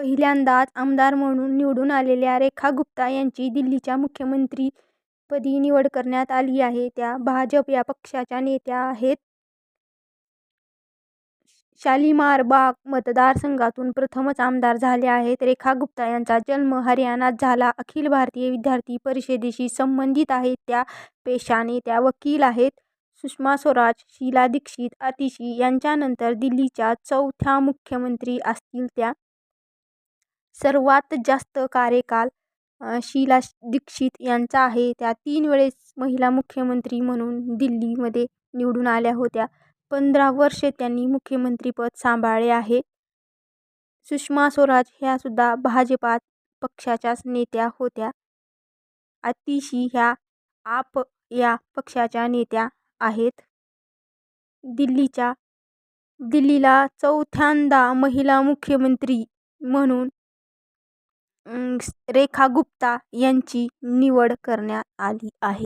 पहिल्यांदाच आमदार म्हणून निवडून आलेल्या रेखा गुप्ता यांची दिल्लीच्या मुख्यमंत्रीपदी निवड करण्यात आली आहे. त्या भाजप या पक्षाच्या नेत्या आहेत. शालिमार बाग मतदारसंघातून प्रथमच आमदार झाल्या आहेत. रेखा गुप्ता यांचा जन्म हरियाणात झाला. अखिल भारतीय विद्यार्थी परिषदेशी संबंधित आहेत त्या. पेशाने त्या वकील आहेत. सुषमा स्वराज, शीला दीक्षित, आतिशी यांच्यानंतर दिल्लीच्या चौथ्या मुख्यमंत्री असतील त्या. सर्वात जास्त कार्यकाल शीला दीक्षित यांचा आहे. त्या तीन वेळेस महिला मुख्यमंत्री म्हणून दिल्लीमध्ये निवडून आल्या होत्या. पंधरा वर्षे त्यांनी मुख्यमंत्रीपद सांभाळले आहे. सुषमा स्वराज ह्यासुद्धा भाजपा पक्षाच्याच नेत्या होत्या. आतिशी ह्या आप या पक्षाच्या नेत्या आहेत. दिल्लीच्या दिल्लीला चौथ्यांदा महिला मुख्यमंत्री म्हणून रेखा गुप्ता यांची निवड करण्यात आली आहे.